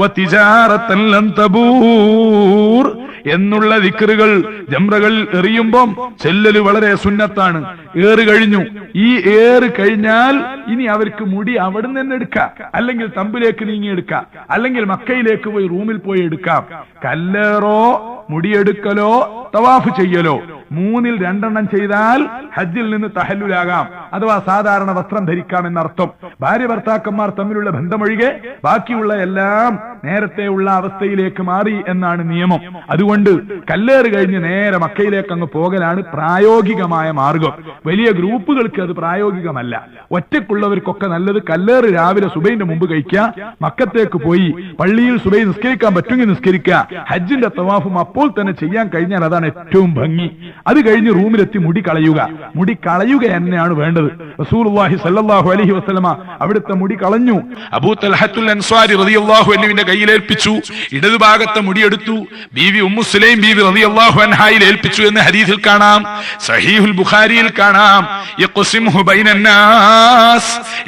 وتجارة لن تبور എന്നുള്ള ദിക്റുകൾ ജംറകൾ എറിയുമ്പം ചെല്ലല് വളരെ സുന്നത്താണ്. ഏറ് കഴിഞ്ഞു. ഈ ഏറ് കഴിഞ്ഞാൽ ഇനി അവർക്ക് മുടി അവിടെ നിന്ന് എടുക്കാം. അല്ലെങ്കിൽ തമ്പിലേക്ക് നീങ്ങി എടുക്കാം. അല്ലെങ്കിൽ മക്കയിലേക്ക് പോയി റൂമിൽ പോയി എടുക്കാം. കല്ലേറോ മുടിയെടുക്കലോ തവാഫ് ചെയ്യലോ. മൂന്നിൽ രണ്ടെണ്ണം ചെയ്താൽ ഹജ്ജിൽ നിന്ന് തഹല്ലുലാകാം. അഥവാ സാധാരണ വസ്ത്രം ധരിക്കാം എന്നർത്ഥം ഭാര്യ ഭർത്താക്കന്മാർ തമ്മിലുള്ള ബന്ധമൊഴികെ ബാക്കിയുള്ള എല്ലാം നേരത്തെ ഉള്ള അവസ്ഥയിലേക്ക് മാറി എന്നാണ് നിയമം. അതുകൊണ്ട് കല്ലേറ് കഴിഞ്ഞ് നേരെ മക്കയിലേക്ക് അങ്ങ് പോകലാണ് പ്രായോഗികമായ മാർഗം. വലിയ ഗ്രൂപ്പുകൾക്ക് അത് പ്രായോഗികമല്ല. ഒറ്റക്കുള്ളവർക്കൊക്കെ നല്ലത് കല്ലേറ് രാവിലെ സുബൈന്റെ മുമ്പ് കഴിക്കുക മക്കത്തേക്ക് പോയി പള്ളിയിൽ സുബൈ നിസ്കരിക്കാൻ പറ്റുമെങ്കിൽ നിസ്കരിക്കുക ഹജ്ജിന്റെ തവാഫും അപ്പോൾ തന്നെ ചെയ്യാൻ കഴിഞ്ഞാൽ അതാണ് ഏറ്റവും ഭംഗി. അത് കഴിഞ്ഞ് റൂമിലെത്തി മുടി കളയുക. മുടി കളയുക തന്നെയാണ് വേണ്ടത്. റസൂലുള്ളാഹി സല്ലല്ലാഹു അലൈഹി വസല്ലമ അവിടുത്തെ മുടി കളഞ്ഞു. അബൂ റളിയല്ലാഹു അൻഹുവിന്റെ കയ്യിലേൽപ്പിച്ചു ഇടതുഭാഗത്തെ മുടിയെടുത്തു. ബീവി ഉമ്മു ബീവി റളിയല്ലാഹു അൻഹായിൽ ഏൽപ്പിച്ചു എന്ന് ഹദീസിൽ കാണാം. സഹീഹുൽ ബുഖാരിയിൽ കാണാം.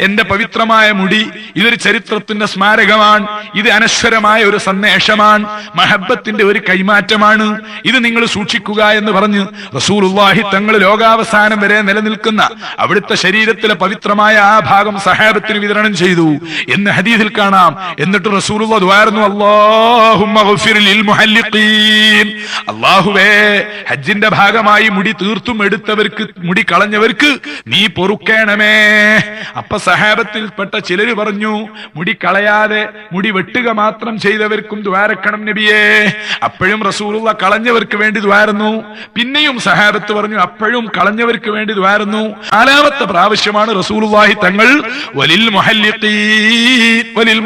എന്റെ പവിത്രമായ മുടി ഇതൊരു ചരിത്രത്തിന്റെ സ്മാരകമാണ്. ഇത് അനശ്വരമായ ഒരു സന്ദേശമാണ്. മഹബത്തിന്റെ ഒരു കൈമാറ്റമാണ്. ഇത് നിങ്ങൾ സൂക്ഷിക്കുക എന്ന് പറഞ്ഞ് റസൂലുള്ളാഹി തങ്ങൾ ലോകാവസാനം വരെ നിലനിൽക്കുന്ന അവിടുത്തെ ശരീരത്തിലെ പവിത്രമായ ആ ഭാഗം സഹാബത്തിന് വിതരണം ചെയ്തു. എന്ന് ഹദീസിൽ കാണാം. എന്നിട്ട് റസൂലുള്ള അള്ളാഹുവേ ഹജ്ജിന്റെ ഭാഗമായി മുടി തീർത്തും എടുത്തവർക്ക് മുടി കളഞ്ഞവർക്ക് നീ പൊറുക്കേണമേ. അപ്പൊ സഹാബത്തിൽപ്പെട്ട ചിലര് പറഞ്ഞു മുടി കളയാതെ മുടി വെട്ടുക മാത്രം ചെയ്തവർക്കും ദ്വാരക്കണം നബിയേ. അപ്പോഴും റസൂലുള്ള കളഞ്ഞവർക്ക് വേണ്ടി ദ്വാരുന്നു പിന്നെയും സഹാബത്ത് പറഞ്ഞു അപ്പോഴും കളഞ്ഞവർക്ക് വേണ്ടി ദ്വാരുന്നു നാലാമത്തെ പ്രാവശ്യമാണ് റസൂലുള്ളാഹി തങ്ങൾ വലിൽ വലിൽ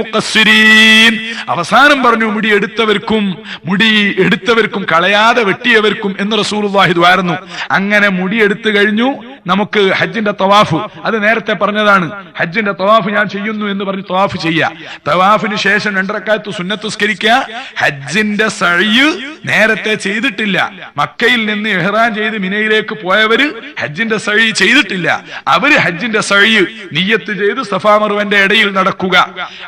അവസാനം പറഞ്ഞു മുടി എടുത്തവർക്കും മുടി എടുത്തവർക്കും കളയാതെ വെട്ടിയവർക്കും എന്ന് റസൂലുള്ളാഹി ദ്വാരുന്നു അങ്ങനെ മുടി എടുത്തു കഴിഞ്ഞു. നമുക്ക് ഹജ്ജിന്റെ തവാഫ്. അത് നേരത്തെ പറഞ്ഞതാണ്. ഹജ്ജിന്റെ തവാഫ് ഞാൻ ചെയ്യുന്നു എന്ന് പറഞ്ഞ് തവാഫ് ചെയ്യുക തവാഫിന് ശേഷം രണ്ടരക്കാലത്ത് സുന്നത്തുസ്കരിക്കുക ഹജ്ജിന്റെ സഴിയ് നേരത്തെ ചെയ്തിട്ടില്ല. മക്കയിൽ നിന്ന് എഹ്റാൻ ചെയ്ത് മിനയിലേക്ക് പോയവര് ഹജ്ജിന്റെ സഴി ചെയ്തിട്ടില്ല. അവർ ഹജ്ജിന്റെ സഴി നീയത്ത് ചെയ്ത് സഫാമറുവന്റെ ഇടയിൽ നടക്കുക.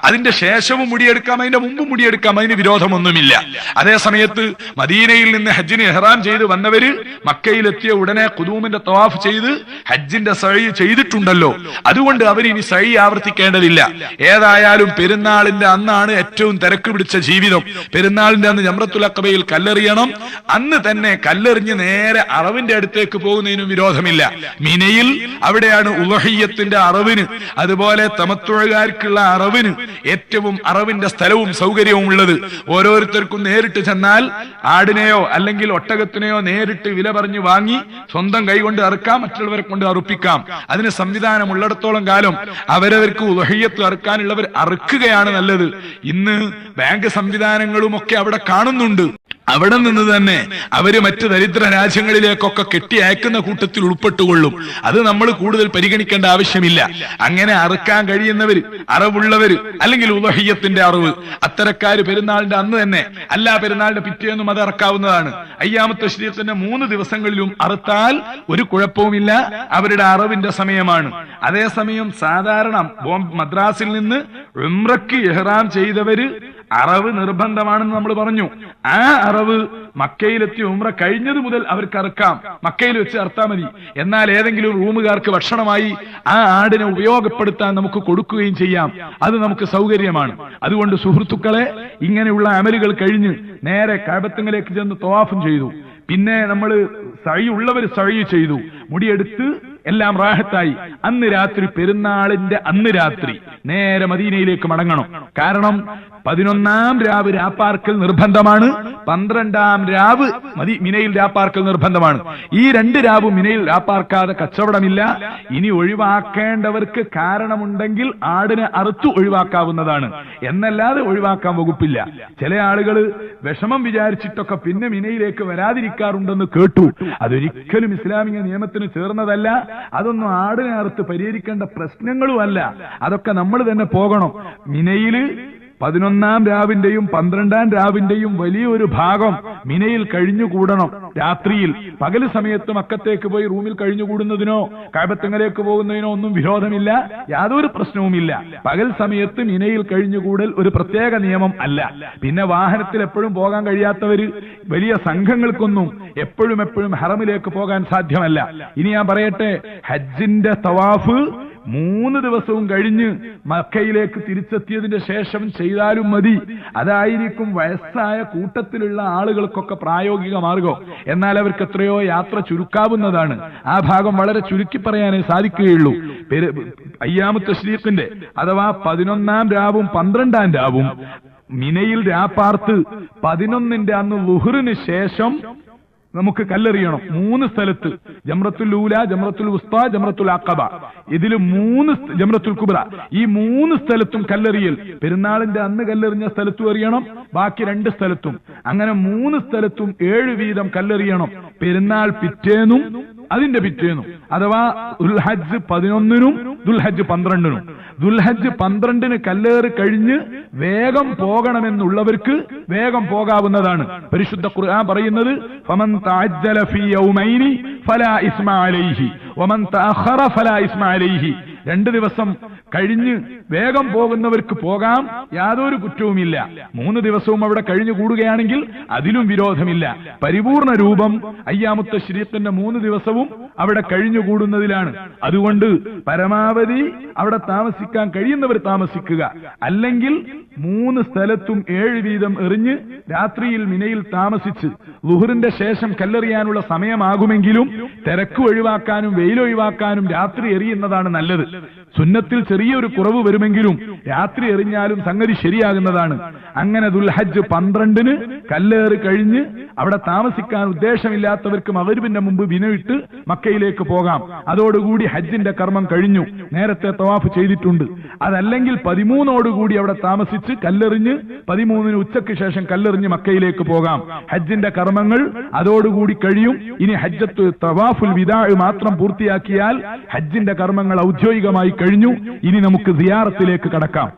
അതിന്റെ ശേഷവും മുടിയെടുക്കാം അതിന്റെ മുമ്പ് മുടിയെടുക്കാം അതിന് വിരോധമൊന്നുമില്ല. അതേ സമയത്ത് മദീനയിൽ നിന്ന് ഹജ്ജിന് എഹ്റാൻ ചെയ്ത് വന്നവര് മക്കയിലെത്തിയ ഉടനെ കുതൂമിന്റെ തവാഫ് ചെയ്ത് ഹജ്ജിന്റെ സഴി ചെയ്തിട്ടുണ്ടല്ലോ. അതുകൊണ്ട് അവർ ഇനി സഴി ആവർത്തിക്കേണ്ടതില്ല. ഏതായാലും പെരുന്നാളിന്റെ അന്നാണ് ഏറ്റവും തിരക്ക് പിടിച്ച ജീവിതം. പെരുന്നാളിന്റെ അന്ന് ജമ്രത്തുലക്കബയിൽ കല്ലെറിയണം. അന്ന് തന്നെ കല്ലെറിഞ്ഞ് നേരെ അറവിന്റെ അടുത്തേക്ക് പോകുന്നതിനും വിരോധമില്ല. മിനയിൽ അവിടെയാണ് ഉലഹയ്യത്തിന്റെ അറവിന്. അതുപോലെ തമത്തുഴകാർക്കുള്ള അറവിന് ഏറ്റവും അറവിന്റെ സ്ഥലവും സൗകര്യവും ഉള്ളത്. ഓരോരുത്തർക്കും നേരിട്ട് ചെന്നാൽ ആടിനെയോ അല്ലെങ്കിൽ ഒട്ടകത്തിനെയോ നേരിട്ട് വില പറഞ്ഞു വാങ്ങി സ്വന്തം കൈകൊണ്ട് അറുക്കാം മറ്റുള്ളവരെ കൊണ്ട് അറുപ്പിക്കാം. അതിന് സംവിധാനം ഉള്ളിടത്തോളം കാലം അവരവർക്ക് ഉലഹയ്യത്ത് അറുക്കാനുള്ളവർ അറുക്കുകയാണ് നല്ലത്. ഇന്ന് ബാങ്ക് സംവിധാനങ്ങളും ഒക്കെ അവിടെ കാണുന്നുണ്ട്. അവിടെ നിന്ന് തന്നെ അവർ മറ്റു ദരിദ്ര രാജ്യങ്ങളിലേക്കൊക്കെ കെട്ടി അയക്കുന്ന കൂട്ടത്തിൽ ഉൾപ്പെട്ടുകൊള്ളും. അത് നമ്മൾ കൂടുതൽ പരിഗണിക്കേണ്ട ആവശ്യമില്ല. അങ്ങനെ അറുക്കാൻ കഴിയുന്നവര് അറിവുള്ളവര് അല്ലെങ്കിൽ ഉലഹയ്യത്തിന്റെ അറിവ്. അത്തരക്കാര് പെരുന്നാളിന്റെ അന്ന് തന്നെ അല്ല പെരുന്നാളിന്റെ പിറ്റേന്നും അത് ഇറക്കാവുന്നതാണ് അയ്യാമത്തെ ശരീരത്തിന്റെ മൂന്ന് ദിവസങ്ങളിലും അറുത്താൽ ഒരു കുഴപ്പവുമില്ല. അവരുടെ അറിവിന്റെ സമയമാണ്. അതേസമയം സാധാരണ മദ്രാസിൽ നിന്ന് ഉംറക്ക് എഹ്റാം ചെയ്തവര് അറവ് നിർബന്ധമാണെന്ന് നമ്മൾ പറഞ്ഞു. ആ അറവ് മക്കയിലെത്തി ഉമ്ര കഴിഞ്ഞത് മുതൽ അവർക്ക് അറുക്കാം. മക്കയിൽ വെച്ച് അറുത്താൽ മതി. എന്നാൽ ഏതെങ്കിലും റൂമുകാർക്ക് ഭക്ഷണമായി ആ ആടിനെ ഉപയോഗപ്പെടുത്താൻ നമുക്ക് കൊടുക്കുകയും ചെയ്യാം. അത് നമുക്ക് സൗകര്യമാണ്. അതുകൊണ്ട് സുഹൃത്തുക്കളെ ഇങ്ങനെയുള്ള അമലുകൾ കഴിഞ്ഞ് നേരെ കാബത്തങ്ങളിലേക്ക് ചെന്ന് തവാഫും ചെയ്തു. പിന്നെ നമ്മൾ സഴി ഉള്ളവർ സഴി ചെയ്തു. മുടിയെടുത്ത് എല്ലാം റാഹത്തായി. അന്ന് രാത്രി പെരുന്നാളിന്റെ അന്ന് രാത്രി നേരെ മദീനയിലേക്ക് മടങ്ങണം. കാരണം പതിനൊന്നാം രാവ് രാപ്പാർക്കൽ നിർബന്ധമാണ് പന്ത്രണ്ടാം രാവ് മതി മിനയിൽ രാപ്പാർക്കൽ നിർബന്ധമാണ്. ഈ രണ്ട് രാവ് മിനയിൽ രാപ്പാർക്കാതെ കച്ചവടമില്ല. ഇനി ഒഴിവാക്കേണ്ടവർക്ക് കാരണമുണ്ടെങ്കിൽ ആടിനെ അറുത്തു ഒഴിവാക്കാവുന്നതാണ്. എന്നല്ലാതെ ഒഴിവാക്കാൻ വകുപ്പില്ല. ചില ആളുകൾ വിഷമം വിചാരിച്ചിട്ടൊക്കെ പിന്നെ മിനയിലേക്ക് വരാതിരിക്കാറുണ്ടെന്ന് കേട്ടു. അതൊരിക്കലും ഇസ്ലാമിക നിയമത്തിന് ചേർന്നതല്ല. അതൊന്നും ആടിനെ അറുത്ത് പരിഹരിക്കേണ്ട പ്രശ്നങ്ങളുമല്ല അതൊക്കെ നമ്മൾ തന്നെ പോകണം. മിനയിൽ പതിനൊന്നാം രാവിന്റെയും പന്ത്രണ്ടാം രാവിന്റെയും വലിയൊരു ഭാഗം മിനയിൽ കഴിഞ്ഞുകൂടണം. രാത്രിയിൽ പകൽ സമയത്തും മക്കത്തേക്ക് പോയി റൂമിൽ കഴിഞ്ഞുകൂടുന്നതിനോ കാബത്തങ്ങലേക്ക് പോകുന്നതിനോ ഒന്നും വിരോധമില്ല. യാതൊരു പ്രശ്നവുമില്ല. പകൽ സമയത്ത് മിനയിൽ കഴിഞ്ഞുകൂടൽ ഒരു പ്രത്യേക നിയമം അല്ല. പിന്നെ വാഹനത്തിൽ എപ്പോഴും പോകാൻ കഴിയാത്തവര് വലിയ സംഘങ്ങൾക്കൊന്നും എപ്പോഴും എപ്പോഴും ഹറമിലേക്ക് പോകാൻ സാധ്യമല്ല. ഇനി ഞാൻ പറയട്ടെ ഹജ്ജിന്റെ തവാഫ് മൂന്ന് ദിവസവും കഴിഞ്ഞ് മക്കയിലേക്ക് തിരിച്ചെത്തിയതിന്റെ ശേഷം ചെയ്താലും മതി. അതായിരിക്കും വയസ്സായ കൂട്ടത്തിലുള്ള ആളുകൾക്കൊക്കെ പ്രായോഗിക മാർഗം. എന്നാൽ അവർക്ക് എത്രയോ യാത്ര ചുരുക്കാവുന്നതാണ്. ആ ഭാഗം വളരെ ചുരുക്കി പറയാനേ സാധിക്കുകയുള്ളൂ. അയ്യാമത്ത് തശ്രീഖിന്റെ അഥവാ പതിനൊന്നാം രാവും പന്ത്രണ്ടാം രാവും മിനയിൽ രാപ്പാർത്ത് പതിനൊന്നിന്റെ അന്ന് ലുഹറിന് ശേഷം നമുക്ക് കല്ലെറിയണം. മൂന്ന് സ്ഥലത്ത് ജമ്രത്തുൽ ലൂല ജമ്രത്തുൽ ഉസ്ത ജമ്രത്തുൽ അക്കബ ഇതിൽ മൂന്ന് ജമ്രത്തുൽ കുബ്ര. ഈ മൂന്ന് സ്ഥലത്തും കല്ലെറിയൽ. പെരുന്നാളിന്റെ അന്ന് കല്ലെറിഞ്ഞ സ്ഥലത്തും എറിയണം ബാക്കി രണ്ട് സ്ഥലത്തും. അങ്ങനെ മൂന്ന് സ്ഥലത്തും ഏഴ് വീതം കല്ലെറിയണം. പെരുന്നാൾ പിറ്റേന്നും അതിന്റെ പിറ്റേന്നും. അഥവാ ദുൽഹജ്ജ് പതിനൊന്നിനും ദുൽഹജ്ജ് പന്ത്രണ്ടിനും. ദുൽഹജ്ജ് പന്ത്രണ്ടിന് കല്ലേറ് കഴിഞ്ഞ് വേഗം പോകണമെന്നുള്ളവർക്ക് വേഗം പോകാവുന്നതാണ്. പരിശുദ്ധ ഖുർആൻ പറയുന്നത് ഫമൻ ഫലാ ഇസ്മ അലൈഹി. അലൈഹി രണ്ട് ദിവസം കഴിഞ്ഞ് വേഗം പോകുന്നവർക്ക് പോകാം യാതൊരു കുറ്റവുമില്ല. മൂന്ന് ദിവസവും അവിടെ കഴിഞ്ഞു കൂടുകയാണെങ്കിൽ അതിലും വിരോധമില്ല. പരിപൂർണ രൂപം അയ്യാമുത്ത ശരീരത്തിന്റെ മൂന്ന് ദിവസവും അവിടെ കഴിഞ്ഞു കൂടുന്നതിലാണ്. അതുകൊണ്ട് പരമാവധി അവിടെ താമസിക്കാൻ കഴിയുന്നവർ താമസിക്കുക. അല്ലെങ്കിൽ മൂന്ന് സ്ഥലത്തും ഏഴ് വീതം എറിഞ്ഞ് രാത്രിയിൽ മിനയിൽ താമസിച്ച് ലുഹറിന്റെ ശേഷം കല്ലെറിയാനുള്ള സമയമാകുമെങ്കിലും തിരക്ക് ഒഴിവാക്കാനും വെയിലൊഴിവാക്കാനും രാത്രി എറിയുന്നതാണ് നല്ലത്. സുന്നത്തിൽ ചെറിയൊരു കുറവ് വരുമെങ്കിലും രാത്രി എറിഞ്ഞാലും സംഗതി ശരിയാകുന്നതാണ്. അങ്ങനെ ദുൽഹജ്ജ് പന്ത്രണ്ടിന് കല്ലേറി കഴിഞ്ഞ് അവിടെ താമസിക്കാൻ ഉദ്ദേശമില്ലാത്തവർക്ക് മകരിവിന്റെ മുമ്പ് വിനയിട്ട് മക്കയിലേക്ക് പോകാം. അതോടുകൂടി ഹജ്ജിന്റെ കർമ്മം കഴിഞ്ഞു. നേരത്തെ തവാഫ് ചെയ്തിട്ടുണ്ട്. അതല്ലെങ്കിൽ പതിമൂന്നോടുകൂടി അവിടെ താമസിച്ച് കല്ലെറിഞ്ഞ് പതിമൂന്നിന് ഉച്ചയ്ക്ക് ശേഷം കല്ലെറിഞ്ഞ് മക്കയിലേക്ക് പോകാം. ഹജ്ജിന്റെ കർമ്മങ്ങൾ അതോടുകൂടി കഴിയും. ഇനി ഹജ്ജത്ത് തവാഫുൽ വിദാഴ് മാത്രം പൂർത്തിയാക്കിയാൽ ഹജ്ജിന്റെ കർമ്മങ്ങൾ ഔദ്യോഗികമായി കഴിഞ്ഞു. ഇനി നമുക്ക് സിയാറത്തിലേക്ക് കടക്കാം.